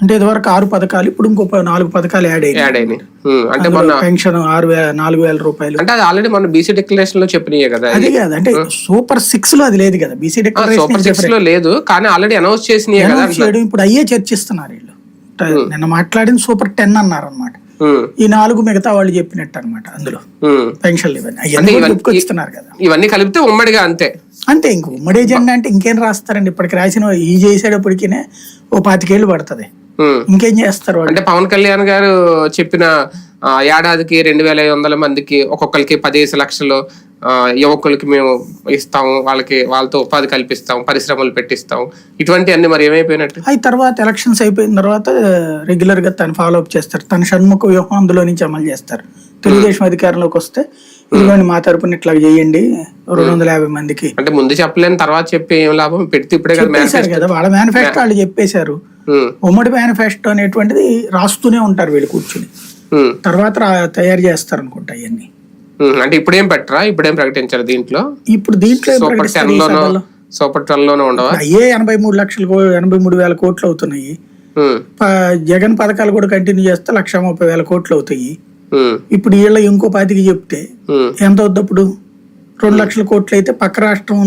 అంటే ఇదివరకు ఆరు పథకాలు ఇప్పుడు ఇంకో నాలుగు పథకాలు యాడ్ అయ్యాయి యాడ్ అయినాయి. ఉమ్, అంటే మొన్న పెన్షన్ ఆరు నాలుగు వేల రూపాయలు. అంటే అది ఆల్రెడీ మన బీసీ డిక్లరేషన్లో చెప్పినాయే కదా అది కాదు అంటే సూపర్ సిక్స్లో అది లేదు కదా బీసీ సూపర్ డిక్లరేషన్ సిక్స్లో లేదు కానీ ఆల్రెడీ అనౌన్స్ చేసినాయే కదా ఇప్పుడు అయ్యే చర్చిస్తున్నారు వీళ్ళు. నిన్న మాట్లాడింది సూపర్ టెన్ అన్నారు అనమాట ఈ నాలుగు మిగతా వాళ్ళు చెప్పినట్టు అనమాట అందులో. పెన్షన్లు ఇవన్నీ. కదా. ఇవన్నీ కలిపితే ఉమ్మడిగా అంతే. అంతే ఇంక ఉమ్మడి ఎజెండా అంటే ఇంకేం రాస్తారండి? ఇప్పటికి రాసిన ఈ చేసేటప్పటికినే ఓ పాతికేళ్ళు పడుతుంది. ఇంకేం చేస్తారు అంటే పవన్ కళ్యాణ్ గారు చెప్పిన ఏడాదికి రెండు వేల ఐదు వందల మందికి ఒక్కొక్కరికి పదిహేను లక్షలు యువకులకి మేము ఇస్తాము వాళ్ళకి వాళ్ళతో ఉపాధి కల్పిస్తాం పరిశ్రమలు పెట్టిస్తాం ఇటువంటి అన్ని మరి ఏమైపోయినట్టు? అవి తర్వాత ఎలక్షన్స్ అయిపోయిన తర్వాత రెగ్యులర్గా తను ఫాలో అప్ చేస్తారు. తన షణ్ముఖ వ్యూహం అందులో నుంచి అమలు చేస్తారు. తెలుగుదేశం అధికారంలోకి వస్తే ఇదిగోండి మా తరపున ఇట్లా చేయండి. రెండు వందల యాభై మందికి. అంటే ముందు చెప్పలేని తర్వాత చెప్పి ఏం లాభం? పెడితే ఇప్పుడే చెప్పేశారు కదా వాళ్ళ మేనిఫెస్టో వాళ్ళు చెప్పేశారు. ఉమ్, ఉమ్మడి మేనిఫెస్టో అనేటువంటిది రాస్తూనే ఉంటారు వీళ్ళు కూర్చుని. తర్వాత తయారు చేస్తారు అనుకుంటా అవన్నీ ఉమ్. అంటే ఇప్పుడేం పెట్టరా? ఇప్పుడేం ప్రకటించారు దీంట్లో? ఇప్పుడు దీంట్లో సూపర్ టెన్ లోనో ఉండవా? అయ్యే ఎనభై మూడు లక్షలు ఎనభై మూడు వేల కోట్లు అవుతున్నాయి. జగన్ పథకాలు కూడా కంటిన్యూ చేస్తే లక్ష ముప్పై వేల కోట్లు అవుతాయి. ఇప్పుడు వీళ్ళ ఇంకో పాతికి చెప్తే. ఎంత అవుద్ది అప్పుడు రెండు లక్షల కోట్లు అయితే పక్క రాష్ట్రం